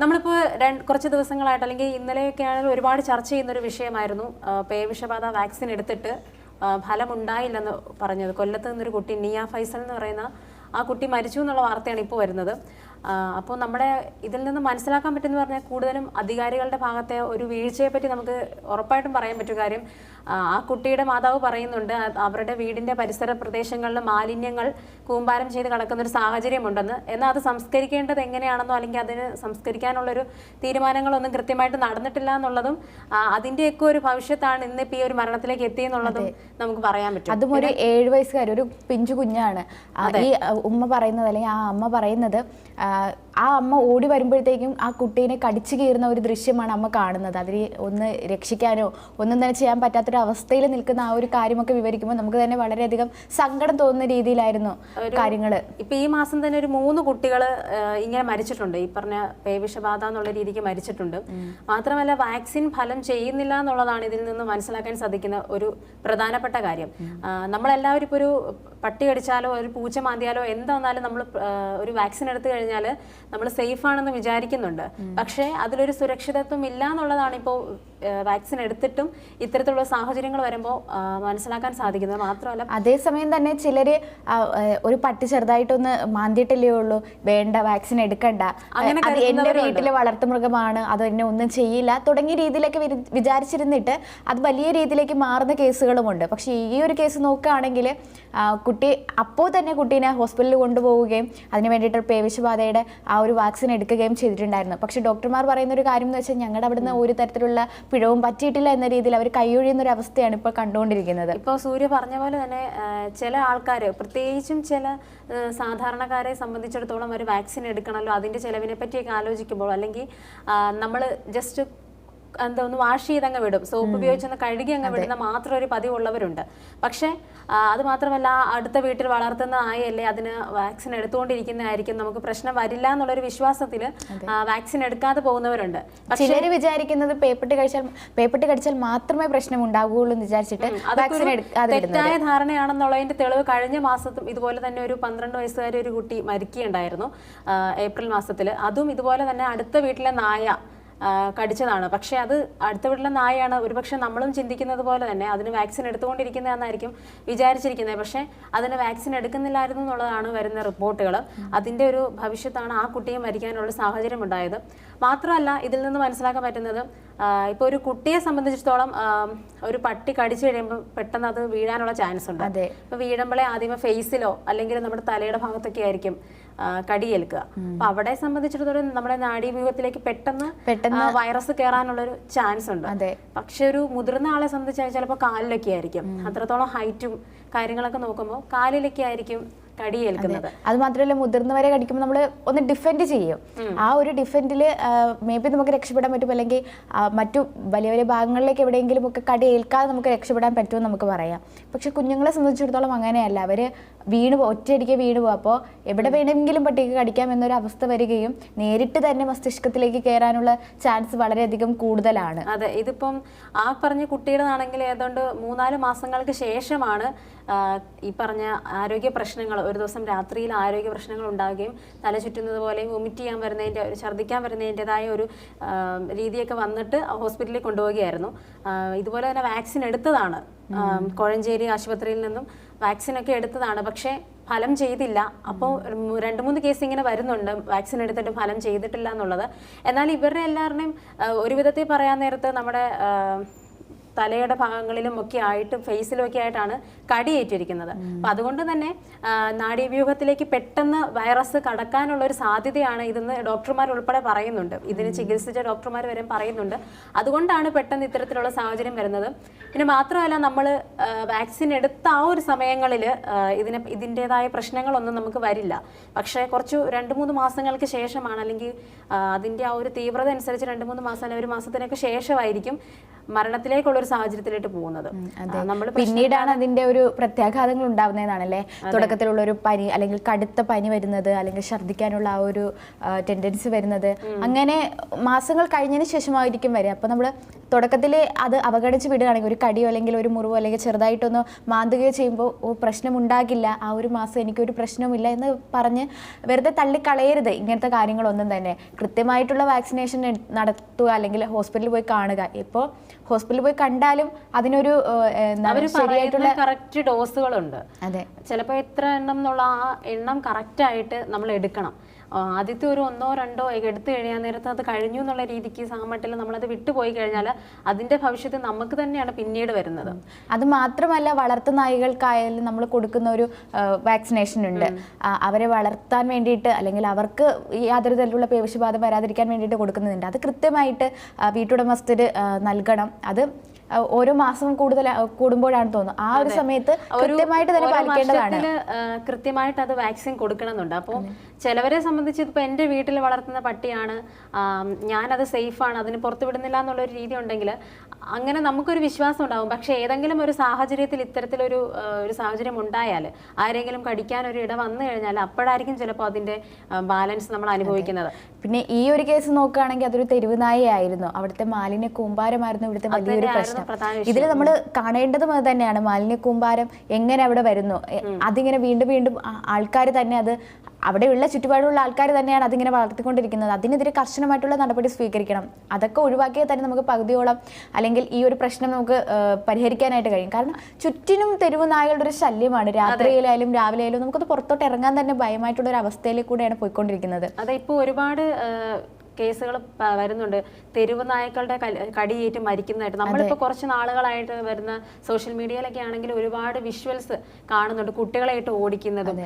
നമ്മളിപ്പോൾ രണ്ട് കുറച്ച് ദിവസങ്ങളായിട്ട് അല്ലെങ്കിൽ ഇന്നലെയൊക്കെ ആണെങ്കിൽ ഒരുപാട് ചർച്ച ചെയ്യുന്ന ഒരു വിഷയമായിരുന്നു പേവിഷബാധ വാക്സിൻ എടുത്തിട്ട് ഫലമുണ്ടായില്ലെന്ന് പറഞ്ഞത്. കൊല്ലത്ത് നിന്നൊരു കുട്ടി നിയ ഫൈസൽ എന്ന് പറയുന്ന ആ കുട്ടി മരിച്ചു എന്നുള്ള വാർത്തയാണ് ഇപ്പോൾ വരുന്നത്. അപ്പോൾ നമ്മുടെ ഇതിൽ നിന്ന് മനസ്സിലാക്കാൻ പറ്റുമെന്ന് പറഞ്ഞാൽ കൂടുതലും അധികാരികളുടെ ഭാഗത്തെ ഒരു വീഴ്ചയെ പറ്റി നമുക്ക് ഉറപ്പായിട്ടും പറയാൻ പറ്റും കാര്യം ആ, കുട്ടിയുടെ മാതാവ് പറയുന്നുണ്ട് അവരുടെ വീടിന്റെ പരിസര പ്രദേശങ്ങളിൽ മാലിന്യങ്ങൾ കൂമ്പാരം ചെയ്ത് കിടക്കുന്ന ഒരു സാഹചര്യമുണ്ടെന്ന്. എന്നാൽ അത് സംസ്കരിക്കേണ്ടത് എങ്ങനെയാണെന്നോ അല്ലെങ്കിൽ അതിന് സംസ്കരിക്കാനുള്ളൊരു തീരുമാനങ്ങളൊന്നും കൃത്യമായിട്ട് നടന്നിട്ടില്ല എന്നുള്ളതും അതിന്റെയൊക്കെ ഒരു ഭവിഷ്യത്താണ് ഇന്നിപ്പോൾ ഈ ഒരു മരണത്തിലേക്ക് എത്തിയെന്നുള്ളതും നമുക്ക് പറയാൻ പറ്റും. അതും ഒരു ഏഴ് വയസ്സുകാരി ഒരു പിഞ്ചു കുഞ്ഞാണ്. ഈ ഉമ്മ പറയുന്നത് അല്ലെങ്കിൽ ആ അമ്മ പറയുന്നത് ആ, at ആ അമ്മ ഓടി വരുമ്പോഴത്തേക്കും ആ കുട്ടീനെ കടിച്ചു കീറുന്ന ഒരു ദൃശ്യമാണ് അമ്മ കാണുന്നത്. അതിന് ഒന്ന് രക്ഷിക്കാനോ ഒന്നും തന്നെ ചെയ്യാൻ പറ്റാത്തൊരു അവസ്ഥയിൽ നിൽക്കുന്ന ആ ഒരു കാര്യമൊക്കെ വിവരിക്കുമ്പോൾ നമുക്ക് തന്നെ വളരെയധികം സങ്കടം തോന്നുന്ന രീതിയിലായിരുന്നു കാര്യങ്ങൾ ഇപ്പൊ ഈ മാസം തന്നെ ഒരു മൂന്ന് കുട്ടികൾ ഇങ്ങനെ മരിച്ചിട്ടുണ്ട്. ഈ പറഞ്ഞ പേവിഷബാധ എന്നുള്ള രീതിക്ക് മരിച്ചിട്ടുണ്ട്. മാത്രമല്ല വാക്സിൻ ഫലം ചെയ്യുന്നില്ല എന്നുള്ളതാണ് ഇതിൽ നിന്ന് മനസ്സിലാക്കാൻ സാധിക്കുന്ന ഒരു പ്രധാനപ്പെട്ട കാര്യം. നമ്മളെല്ലാവരും ഇപ്പോൾ ഒരു പട്ടി കടിച്ചാലോ ഒരു പൂച്ച മാന്തിയാലോ എന്താന്നാലും നമ്മൾ ഒരു വാക്സിൻ എടുത്തു കഴിഞ്ഞാൽ നമ്മൾ സേഫ് ആണെന്ന് വിചാരിക്കുന്നുണ്ട്. പക്ഷേ അതിലൊരു സുരക്ഷിതത്വം ഇല്ല എന്നുള്ളതാണ് ഇപ്പോൾ വാക്സിൻ എടുത്തിട്ടും ഇത്തരത്തിലുള്ള സാഹചര്യങ്ങൾ വരുമ്പോൾ മനസ്സിലാക്കാൻ സാധിക്കുന്നത് മാത്രമല്ല. അതേസമയം തന്നെ ചിലര് ഒരു പട്ടി ചെറുതായിട്ടൊന്ന് മാന്തിയിട്ടല്ലേ ഉള്ളൂ. വേണ്ട വാക്സിൻ എടുക്കണ്ട. അങ്ങനെ അത് എന്റെ വീട്ടിലെ വളർത്തുമൃഗമാണ്. അത് എന്നെ ഒന്നും ചെയ്യില്ല. തുടങ്ങിയ രീതിയിലൊക്കെ വിചാരിച്ചിരുന്നിട്ട് അത് വലിയ രീതിയിലേക്ക് മാറുന്ന കേസുകളുമുണ്ട്. പക്ഷേ ഈ ഒരു കേസ് നോക്കുകയാണെങ്കിൽ കുട്ടി അപ്പോൾ തന്നെ കുട്ടീനെ ഹോസ്പിറ്റലിൽ കൊണ്ടുപോവുകയും അതിന് വേണ്ടിയിട്ട് പേവിഷബാധയുടെ ആ ഒരു വാക്സിൻ എടുക്കുകയും ചെയ്തിട്ടുണ്ടായിരുന്നു. പക്ഷേ ഡോക്ടർമാർ പറയുന്ന ഒരു കാര്യം എന്ന് വെച്ചാൽ ഞങ്ങളുടെ അവിടുന്ന് ഒരു തരത്തിലുള്ള പിഴവും പറ്റിയിട്ടില്ല എന്ന രീതിയിൽ അവർ കൈയൊഴിയുന്ന ഒരു അവസ്ഥയാണ് ഇപ്പോൾ കണ്ടുകൊണ്ടിരിക്കുന്നത്. ഇപ്പോൾ സൂര്യ പറഞ്ഞ പോലെ തന്നെ ചില ആൾക്കാർ പ്രത്യേകിച്ചും ചില സാധാരണക്കാരെ സംബന്ധിച്ചിടത്തോളം ഒരു വാക്സിൻ എടുക്കണമല്ലോ അതിന്റെ ചിലവിനെ പറ്റിയൊക്കെ ആലോചിക്കുമ്പോൾ അല്ലെങ്കിൽ നമ്മൾ ജസ്റ്റ് എന്താ ഒന്ന് വാഷ് ചെയ്ത് അങ്ങ് വിടും സോപ്പ് ഉപയോഗിച്ചൊന്ന് കഴുകി അങ്ങ് വിടുന്ന മാത്രം ഒരു പതിവുള്ളവരുണ്ട്. പക്ഷേ അത് മാത്രമല്ല അടുത്ത വീട്ടിൽ വളർത്തുന്ന ആയല്ലേ അതിന് വാക്സിൻ എടുത്തുകൊണ്ടിരിക്കുന്നതായിരിക്കും. നമുക്ക് പ്രശ്നം വരില്ല എന്നുള്ളൊരു വിശ്വാസത്തിൽ വാക്സിൻ എടുക്കാതെ പോകുന്നവരുണ്ട്. ചിലർ വിചാരിക്കുന്നത് പേപ്പട്ട് കഴിച്ചാൽ പേപ്പട്ട് കടിച്ചാൽ മാത്രമേ പ്രശ്നം ഉണ്ടാവുകയുള്ളൂ എന്ന് വിചാരിച്ചിട്ട് വാക്സിൻ തെറ്റായ ധാരണയാണെന്നുള്ളതിന്റെ തെളിവ് കഴിഞ്ഞ മാസത്തും ഇതുപോലെ തന്നെ ഒരു പന്ത്രണ്ട് വയസ്സുകാരി ഒരു കുട്ടി മരിക്കുകയുണ്ടായിരുന്നു ഏപ്രിൽ മാസത്തിൽ അതും ഇതുപോലെ തന്നെ അടുത്ത വീട്ടിലെ നായ കടിച്ചതാണ്. പക്ഷെ അത് അടുത്ത വീട്ടിലെ നായയാണ്. ഒരുപക്ഷെ നമ്മളും ചിന്തിക്കുന്നത് പോലെ തന്നെ അതിന് വാക്സിൻ എടുത്തുകൊണ്ടിരിക്കുന്നതെന്നായിരിക്കും വിചാരിച്ചിരിക്കുന്നത്. പക്ഷേ അതിന് വാക്സിൻ എടുക്കുന്നില്ലായിരുന്നു എന്നുള്ളതാണ് വരുന്ന റിപ്പോർട്ടുകൾ. അതിന്റെ ഒരു ഭവിഷ്യത്താണ് ആ കുട്ടിയെ മരിക്കാനുള്ള സാഹചര്യം ഉണ്ടായത് മാത്രമല്ല ഇതിൽ നിന്ന് മനസ്സിലാക്കാൻ പറ്റുന്നത് ഇപ്പോൾ ഒരു കുട്ടിയെ സംബന്ധിച്ചിടത്തോളം ഒരു പട്ടി കടിച്ചു കഴിയുമ്പോൾ പെട്ടെന്ന് അത് വീഴാനുള്ള ചാൻസ് ഉണ്ട് അതെ. ഇപ്പൊ വീഴുമ്പോഴേ ആദ്യമേ ഫേസിലോ അല്ലെങ്കിൽ നമ്മുടെ തലയുടെ ഭാഗത്തൊക്കെ ആയിരിക്കും. കടിയേൽക്കുക. അപ്പൊ അവിടെ സംബന്ധിച്ചിടത്തോളം നമ്മുടെ നാഡീവ്യൂഹത്തിലേക്ക് പെട്ടെന്ന് പെട്ടെന്ന് വൈറസ് കയറാനുള്ള ഒരു ചാൻസ് ഉണ്ട് പക്ഷെ ഒരു മുതിർന്ന ആളെ സംബന്ധിച്ചാൽ ചിലപ്പോൾ കാലിലൊക്കെ ആയിരിക്കും. അത്രത്തോളം ഹൈറ്റും കാര്യങ്ങളൊക്കെ നോക്കുമ്പോൾ കാലിലൊക്കെ ആയിരിക്കും കടിയേൽക്കുന്നത്. അത്. മാത്രമല്ല മുതിർന്നവരെ കടിക്കുമ്പോൾ നമ്മൾ ഒന്ന് ഡിഫെൻഡ് ചെയ്യും. ആ ഒരു ഡിഫെൻഡിൽ മേ ബി നമുക്ക് രക്ഷപ്പെടാൻ പറ്റും. അല്ലെങ്കിൽ മറ്റു വലിയ വലിയ ഭാഗങ്ങളിലേക്ക് എവിടെയെങ്കിലും ഒക്കെ കടി ഏൽക്കാതെ നമുക്ക് രക്ഷപ്പെടാൻ പറ്റുമെന്ന് നമുക്ക് പറയാം. പക്ഷെ കുഞ്ഞുങ്ങളെ സംബന്ധിച്ചിടത്തോളം അങ്ങനെയല്ല. അവർ വീണ് ഒറ്റയടിക്ക് വീണ് പോകും അപ്പോൾ എവിടെ വേണമെങ്കിലും പട്ടിക്ക് കടിക്കാം എന്നൊരു അവസ്ഥ വരികയും നേരിട്ട് തന്നെ മസ്തിഷ്കത്തിലേക്ക് കയറാനുള്ള ചാൻസ് വളരെയധികം കൂടുതലാണ്. അതെ. ഇതിപ്പം ആ പറഞ്ഞ കുട്ടിയുടെ ആണെങ്കിൽ ഏതാണ്ട് മൂന്നാൽ മാസങ്ങൾക്ക് ശേഷമാണ് ഈ പറഞ്ഞ ആരോഗ്യ പ്രശ്നങ്ങൾ ഒരു ദിവസം രാത്രിയിൽ ആരോഗ്യ പ്രശ്നങ്ങൾ ഉണ്ടാവുകയും തല ചുറ്റുന്നത് പോലെ വൊമിറ്റ് ചെയ്യാൻ വരുന്നതിന്റെ ഛർദ്ദിക്കാൻ വരുന്നതിന്റെതായ ഒരു രീതിയൊക്കെ വന്നിട്ട് ഹോസ്പിറ്റലിൽ കൊണ്ടുപോവുകയായിരുന്നു. ഇതുപോലെ തന്നെ വാക്സിൻ എടുത്തതാണ്. കോഴഞ്ചേരി ആശുപത്രിയിൽ നിന്നും വാക്സിനൊക്കെ എടുത്തതാണ്. പക്ഷേ ഫലം ചെയ്തില്ല. അപ്പോൾ രണ്ട് മൂന്ന് കേസ് ഇങ്ങനെ വരുന്നുണ്ട്. വാക്സിൻ എടുത്തിട്ട് ഫലം ചെയ്തിട്ടില്ല എന്നുള്ളത്. എന്നാൽ ഇവരുടെ എല്ലാവരുടെയും ഒരു വിധത്തിൽ പറയാൻ നേരത്ത് നമ്മുടെ തലയുടെ ഭാഗങ്ങളിലും ഒക്കെ ആയിട്ട് ഫേസിലും ഒക്കെ ആയിട്ടാണ് കടിയേറ്റിരിക്കുന്നത്. അപ്പം അതുകൊണ്ട് തന്നെ നാഡീവ്യൂഹത്തിലേക്ക് പെട്ടെന്ന് വൈറസ് കടക്കാനുള്ള ഒരു സാധ്യതയാണ് ഇതെന്ന് ഡോക്ടർമാർ ഉൾപ്പെടെ പറയുന്നുണ്ട്. ഇതിന് ചികിത്സിച്ച ഡോക്ടർമാർ വരെ പറയുന്നുണ്ട്. അതുകൊണ്ടാണ് പെട്ടെന്ന് ഇത്തരത്തിലുള്ള സാഹചര്യം വരുന്നത്. പിന്നെ മാത്രമല്ല നമ്മൾ വാക്സിൻ എടുത്ത ആ ഒരു സമയങ്ങളിൽ ഇതിന് ഇതിന്റെതായ പ്രശ്നങ്ങളൊന്നും നമുക്ക് വരില്ല. പക്ഷേ കുറച്ച് രണ്ട് മൂന്ന് മാസങ്ങൾക്ക് ശേഷമാണ് അല്ലെങ്കിൽ അതിന്റെ ആ ഒരു തീവ്രത അനുസരിച്ച് രണ്ട് മൂന്ന് മാസം അല്ലെങ്കിൽ ഒരു മാസത്തിനൊക്കെ ശേഷമായിരിക്കും മരണത്തിലേക്കുള്ള ഒരു സാഹചര്യത്തിലേക്ക് പോകുന്നത്. നമ്മൾ പിന്നീടാണ് അതിന്റെ ഒരു പ്രത്യാഘാതങ്ങൾ ഉണ്ടാവുന്നതെന്നാണല്ലേ തുടക്കത്തിലുള്ള ഒരു പനി അല്ലെങ്കിൽ കടുത്ത പനി വരുന്നത് അല്ലെങ്കിൽ ഛർദ്ദിക്കാനുള്ള ആ ഒരു ടെൻഡൻസി വരുന്നത്. അങ്ങനെ മാസങ്ങൾ കഴിഞ്ഞതിന് ശേഷമായിരിക്കും വരെ അപ്പൊ നമ്മൾ തുടക്കത്തിൽ അത് അവഗണിച്ച് വിടുകയാണെങ്കിൽ ഒരു കടിയോ അല്ലെങ്കിൽ ഒരു മുറിവോ അല്ലെങ്കിൽ ചെറുതായിട്ടൊന്ന് മാന്തുകയോ ചെയ്യുമ്പോൾ ഓ പ്രശ്നമുണ്ടാകില്ല. ആ ഒരു മാസം എനിക്കൊരു പ്രശ്നവുമില്ല എന്ന് പറഞ്ഞ് വെറുതെ തള്ളിക്കളയരുത്. ഇങ്ങനത്തെ കാര്യങ്ങളൊന്നും തന്നെ. കൃത്യമായിട്ടുള്ള വാക്സിനേഷൻ നടത്തുക അല്ലെങ്കിൽ ഹോസ്പിറ്റലിൽ പോയി കാണുക. ഇപ്പോൾ ഹോസ്പിറ്റലിൽ പോയി കണ്ടാലും അതിനൊരു ശരിയായിട്ടുള്ള കറക്റ്റ് ഡോസുകളുണ്ട് അതെ. ചിലപ്പോൾ എത്ര എണ്ണം എന്നുള്ള ആ എണ്ണം കറക്റ്റ് ആയിട്ട് നമ്മൾ എടുക്കണം. ആദ്യത്തെ ഒരു ഒന്നോ രണ്ടോ എടുത്തു കഴിയാൻ നേരത്ത് അത് കഴിഞ്ഞു എന്നുള്ള രീതിക്ക് സാമട്ടിൽ നമ്മളത് വിട്ടുപോയി കഴിഞ്ഞാൽ അതിന്റെ ഭവിഷ്യത്ത് നമുക്ക് തന്നെയാണ് പിന്നീട് വരുന്നത്. അത് മാത്രമല്ല വളർത്തു നായികൾക്കായാലും നമ്മൾ കൊടുക്കുന്ന ഒരു വാക്സിനേഷൻ ഉണ്ട്. അവരെ വളർത്താൻ വേണ്ടിയിട്ട് അല്ലെങ്കിൽ അവർക്ക് യാതൊരു തരത്തിലുള്ള പേവിഷബാധ വരാതിരിക്കാൻ വേണ്ടിയിട്ട് കൊടുക്കുന്നുണ്ട്. അത് കൃത്യമായിട്ട് വീട്ടുടമസ്ഥർ വീട്ടുടമസ്ഥര് നൽകണം. അത് ഓരോ മാസം കൂടുതൽ കൂടുമ്പോഴാണ് തോന്നുന്നത് ആ ഒരു സമയത്ത് കൃത്യമായിട്ട് തന്നെ പാലിക്കേണ്ടതാണ്. കൃത്യമായിട്ട് അത് വാക്സിൻ കൊടുക്കണമെന്നുണ്ട്. അപ്പോൾ ചിലവരെ സംബന്ധിച്ച് ഇപ്പോൾ എന്റെ വീട്ടിൽ വളർത്തുന്ന പട്ടിയാണ്. ഞാനത് സേഫാണ് അതിന് പുറത്തുവിടുന്നില്ല എന്നുള്ളൊരു രീതി ഉണ്ടെങ്കിൽ അങ്ങനെ നമുക്കൊരു വിശ്വാസം ഉണ്ടാവും. പക്ഷെ ഏതെങ്കിലും ഒരു സാഹചര്യത്തിൽ ഇത്തരത്തിലൊരു ഒരു സാഹചര്യം ഉണ്ടായാൽ ആരെങ്കിലും കടിക്കാൻ ഒരു ഇട വന്നു കഴിഞ്ഞാൽ അപ്പോഴായിരിക്കും ചിലപ്പോൾ അതിന്റെ ബാലൻസ് നമ്മൾ അനുഭവിക്കുന്നത്. പിന്നെ ഈ ഒരു കേസ് നോക്കുകയാണെങ്കിൽ അതൊരു തെരുവ് നായയായിരുന്നു അവിടുത്തെ മാലിന്യ കൂമ്പാരമായിരുന്നു ഇവിടുത്തെ വലിയൊരു പ്രശ്നം. ഇതിൽ നമ്മൾ കാണേണ്ടതും അത് തന്നെയാണ്. മാലിന്യ കൂമ്പാരം എങ്ങനെ അവിടെ വരുന്നു? അതിങ്ങനെ വീണ്ടും വീണ്ടും ആൾക്കാർ തന്നെ അത് അവിടെയുള്ള ചുറ്റുപാടുള്ള ആൾക്കാർ തന്നെയാണ് അതിങ്ങനെ വളർത്തിക്കൊണ്ടിരിക്കുന്നത്. അതിനെതിരെ കർശനമായിട്ടുള്ള നടപടി സ്വീകരിക്കണം. അതൊക്കെ ഒഴിവാക്കിയാൽ തന്നെ നമുക്ക് പകുതിയോളം അല്ലെങ്കിൽ ഈ ഒരു പ്രശ്നം നമുക്ക് പരിഹരിക്കാനായിട്ട് കഴിയും. കാരണം ചുറ്റിനും തെരുവ് നായകളുടെ ഒരു ശല്യമാണ്. രാത്രിയിലായാലും രാവിലെ ആയാലും നമുക്കത് പുറത്തോട്ട് ഇറങ്ങാൻ തന്നെ ഭയമായിട്ടുള്ള ഒരു അവസ്ഥയിലേക്ക് കൂടെയാണ് പോയിക്കൊണ്ടിരിക്കുന്നത്. അതെ ഇപ്പോൾ ഒരുപാട് കേസുകൾ വരുന്നുണ്ട്. തെരുവ് നായ്ക്കളുടെ കടിയേറ്റ് മരിക്കുന്നതായിട്ട്. നമ്മളിപ്പോൾ കുറച്ച് നാളുകളായിട്ട് വരുന്ന സോഷ്യൽ മീഡിയയിലൊക്കെ ആണെങ്കിൽ ഒരുപാട് വിഷ്വൽസ് കാണുന്നുണ്ട്. കുട്ടികളായിട്ട് ഓടിക്കുന്നതും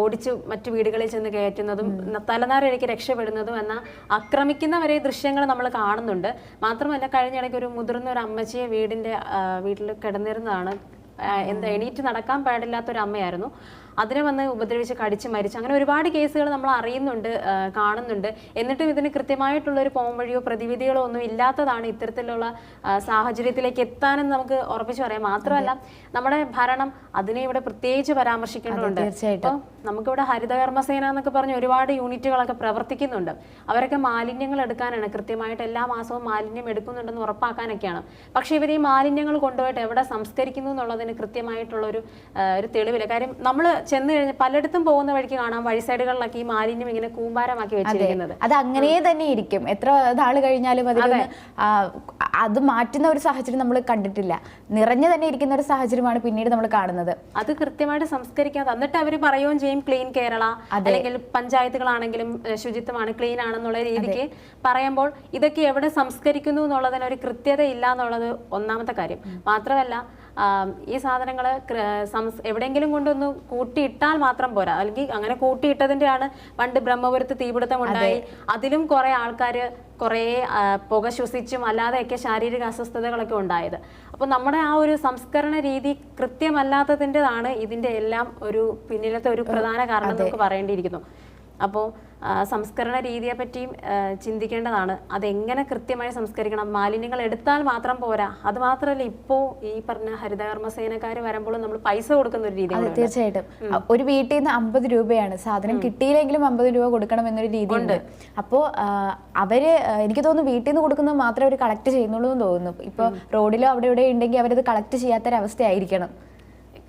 ഓടിച്ച് മറ്റു വീടുകളിൽ ചെന്ന് കയറ്റുന്നതും തലനാരിഴയ്ക്ക് രക്ഷപ്പെടുന്നതും എന്ന ആക്രമിക്കുന്നവരെ ദൃശ്യങ്ങൾ നമ്മൾ കാണുന്നുണ്ട്. മാത്രമല്ല കഴിഞ്ഞിടയ്ക്ക് ഒരു മുതിർന്ന ഒരു അമ്മച്ചിയെ വീടിന്റെ വീട്ടിൽ കിടന്നിരുന്നതാണ്. എന്താ എണീറ്റ് നടക്കാൻ പാടില്ലാത്ത ഒരു അമ്മയായിരുന്നു. അതിനെ വന്ന് ഉപദ്രവിച്ച് കടിച്ച് മരിച്ചു അങ്ങനെ ഒരുപാട് കേസുകൾ നമ്മൾ അറിയുന്നുണ്ട് കാണുന്നുണ്ട്. എന്നിട്ടും ഇതിന് കൃത്യമായിട്ടുള്ള ഒരു പോം വഴിയോ പ്രതിവിധികളോ ഒന്നും ഇല്ലാത്തതാണ് ഇത്തരത്തിലുള്ള സാഹചര്യത്തിലേക്ക് എത്താനെന്ന് നമുക്ക് ഉറപ്പിച്ചു പറയാം. മാത്രമല്ല നമ്മുടെ ഭരണം അതിനെ ഇവിടെ പ്രത്യേകിച്ച് പരാമർശിക്കേണ്ടതുണ്ട്. തീർച്ചയായിട്ടും. അപ്പോൾ നമുക്കിവിടെ ഹരിതകർമ്മസേന എന്നൊക്കെ പറഞ്ഞ് ഒരുപാട് യൂണിറ്റുകളൊക്കെ പ്രവർത്തിക്കുന്നുണ്ട്. അവരൊക്കെ മാലിന്യങ്ങൾ എടുക്കാനാണ് കൃത്യമായിട്ട് എല്ലാ മാസവും മാലിന്യം എടുക്കുന്നുണ്ടെന്ന് ഉറപ്പാക്കാനൊക്കെയാണ്. പക്ഷേ ഇവർ ഈ മാലിന്യങ്ങൾ കൊണ്ടുപോയിട്ട് എവിടെ സംസ്കരിക്കുന്നു എന്നുള്ളതിന് കൃത്യമായിട്ടുള്ള ഒരു ഒരു തെളിവില്ല. കാര്യം നമ്മൾ ചെന്ന് കഴിഞ്ഞ് പലയിടത്തും പോകുന്ന വഴിക്ക് കാണാം വഴി സൈഡുകളിലൊക്കെ ഈ മാലിന്യം ഇങ്ങനെ കൂമ്പാരമാക്കി വെച്ചിരിക്കുന്നത്. അത് അങ്ങനെ തന്നെ ഇരിക്കും. എത്ര നാൾ കഴിഞ്ഞാലും ആ, അത് മാറ്റുന്ന ഒരു സാഹചര്യം നമ്മൾ കണ്ടിട്ടില്ല. നിറഞ്ഞു തന്നെ ഇരിക്കുന്ന ഒരു സാഹചര്യമാണ് പിന്നീട് നമ്മൾ കാണുന്നത്. അത് കൃത്യമായിട്ട് സംസ്കരിക്കാതെ എന്നിട്ട് അവർ പറയുകയും ചെയ്യും ക്ലീൻ കേരള അല്ലെങ്കിൽ പഞ്ചായത്തുകളാണെങ്കിലും ശുചിത്വമാണ് ക്ലീൻ ആണെന്നുള്ള രീതിക്ക് പറയുമ്പോൾ ഇതൊക്കെ എവിടെ സംസ്കരിക്കുന്നു എന്നുള്ളതിന് ഒരു കൃത്യത ഇല്ല എന്നുള്ളത് ഒന്നാമത്തെ കാര്യം. മാത്രമല്ല ഈ സാധനങ്ങൾ എവിടെയെങ്കിലും കൊണ്ടൊന്ന് കൂട്ടിയിട്ടാൽ മാത്രം പോരാ. അല്ലെങ്കിൽ അങ്ങനെ കൂട്ടിയിട്ടതിന്റെയാണ് പണ്ട് ബ്രഹ്മപുരത്ത് തീപിടുത്തം ഉണ്ടായി. അതിലും കുറെ ആൾക്കാർ കുറേ പുക ശ്വസിച്ചും അല്ലാതെയൊക്കെ ശാരീരിക അസ്വസ്ഥതകളൊക്കെ ഉണ്ടായത്. അപ്പോൾ നമ്മുടെ ആ ഒരു സംസ്കരണ രീതി കൃത്യമല്ലാത്തതിന്റെതാണ് ഇതിന്റെ എല്ലാം ഒരു പിന്നിലത്തെ ഒരു പ്രധാന കാരണം നമുക്ക് പറയേണ്ടിയിരിക്കുന്നു. അപ്പോൾ സംസ്കരണ രീതിയെ പറ്റിയും ചിന്തിക്കേണ്ടതാണ്. അതെങ്ങനെ കൃത്യമായി സംസ്കരിക്കണം? മാലിന്യങ്ങൾ എടുത്താൽ മാത്രം പോരാ. അത് മാത്രമല്ല ഇപ്പോൾ ഈ പറഞ്ഞ ഹരിതകർമ്മസേനക്കാർ വരുമ്പോൾ നമ്മൾ പൈസ കൊടുക്കുന്ന ഒരു രീതി തീർച്ചയായിട്ടും. ഒരു വീട്ടിൽ നിന്ന് അമ്പത് രൂപയാണ്. സാധനം കിട്ടിയില്ലെങ്കിലും അമ്പത് രൂപ കൊടുക്കണം എന്നൊരു രീതിയുണ്ട്. അപ്പോൾ അവർ ആ, എനിക്ക് തോന്നുന്നു വീട്ടിൽ നിന്ന് കൊടുക്കുന്നത് മാത്രമേ അവർ കളക്ട് ചെയ്യുന്നുള്ളൂ എന്ന് തോന്നുന്നു. ഇപ്പോൾ റോഡിലോ അവിടെ ഇവിടെ ഉണ്ടെങ്കിൽ അവരത് കളക്ട് ചെയ്യാത്തൊരവസ്ഥയായിരിക്കണം.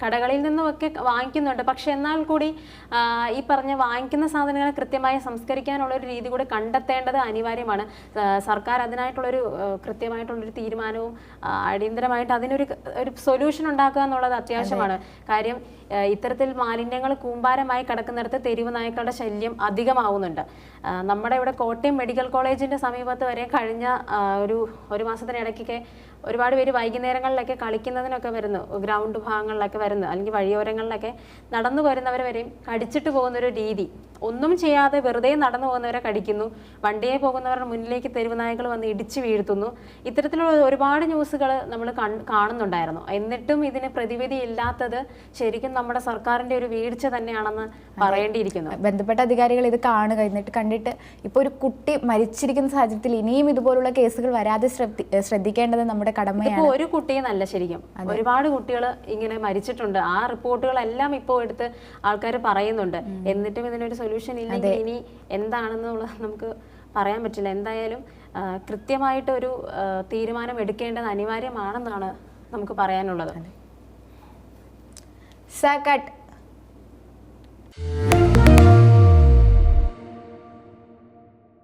കടകളിൽ നിന്നുമൊക്കെ വാങ്ങിക്കുന്നുണ്ട്. പക്ഷെ എന്നാൽ കൂടി ഈ പറഞ്ഞ വാങ്ങിക്കുന്ന സാധനങ്ങൾ കൃത്യമായി സംസ്കരിക്കാനുള്ള ഒരു രീതി കൂടി കണ്ടെത്തേണ്ടത് അനിവാര്യമാണ്. സർക്കാർ അതിനായിട്ടുള്ളൊരു കൃത്യമായിട്ടുള്ളൊരു തീരുമാനവും അടിയന്തരമായിട്ട് അതിനൊരു ഒരു സൊല്യൂഷൻ ഉണ്ടാക്കുക എന്നുള്ളത് അത്യാവശ്യമാണ്. കാര്യം ഇത്തരത്തിൽ മാലിന്യങ്ങൾ കൂമ്പാരമായി കിടക്കുന്നിടത്ത് തെരുവ് നായ്ക്കളുടെ ശല്യം അധികമാവുന്നുണ്ട്. നമ്മുടെ ഇവിടെ കോട്ടയം മെഡിക്കൽ കോളേജിന്റെ സമീപത്ത് വരെ കഴിഞ്ഞ ഒരു ഒരു മാസത്തിനിടയ്ക്കൊക്കെ ഒരുപാട് പേര് വൈകുന്നേരങ്ങളിലൊക്കെ കളിക്കുന്നതിനൊക്കെ വരുന്നു. ഗ്രൗണ്ട് ഭാഗങ്ങളിലൊക്കെ വരുന്നു അല്ലെങ്കിൽ വഴിയോരങ്ങളിലൊക്കെ നടന്നു വരുന്നവർ വരെയും അടിച്ചിട്ട് പോകുന്ന ഒരു രീതി. ഒന്നും ചെയ്യാതെ വെറുതെ നടന്നു പോകുന്നവരെ കടിക്കുന്നു. വണ്ടിയെ പോകുന്നവരുടെ മുന്നിലേക്ക് തെരുവ് നായകൾ വന്ന് ഇടിച്ചു വീഴ്ത്തുന്നു. ഇത്തരത്തിലുള്ള ഒരുപാട് ന്യൂസുകൾ നമ്മൾ കാണുന്നുണ്ടായിരുന്നു. എന്നിട്ടും ഇതിന് പ്രതിവിധി ഇല്ലാത്തത് ശരിക്കും നമ്മുടെ സർക്കാരിന്റെ ഒരു വീഴ്ച തന്നെയാണെന്ന് പറയേണ്ടിയിരിക്കുന്നു. ബന്ധപ്പെട്ട അധികാരികൾ ഇത് കാണുക എന്നിട്ട് കണ്ടിട്ട് ഇപ്പോൾ ഒരു കുട്ടി മരിച്ചിരിക്കുന്ന സാഹചര്യത്തിൽ ഇനിയും ഇതുപോലുള്ള കേസുകൾ വരാതെ ശ്രദ്ധിക്കേണ്ടത് നമ്മുടെ കടമയാണ്. ഒരു കുട്ടിയെന്നല്ല ശരിക്കും. ഒരുപാട് കുട്ടികൾ ഇങ്ങനെ മരിച്ചിട്ടുണ്ട്. ആ റിപ്പോർട്ടുകളെല്ലാം ഇപ്പോൾ എടുത്ത് ആൾക്കാർ പറയുന്നുണ്ട്. എന്നിട്ടും ഇതിനൊരു സൊല്യൂഷൻ ഇല്ലെങ്കിൽ ഇനി എന്താണെന്നുള്ളത് നമുക്ക് പറയാൻ പറ്റില്ല. എന്തായാലും കൃത്യമായിട്ട് ഒരു തീരുമാനം എടുക്കേണ്ടത് അനിവാര്യമാണെന്നാണ് നമുക്ക് പറയാനുള്ളത്. സകട്ട് കട്ട്.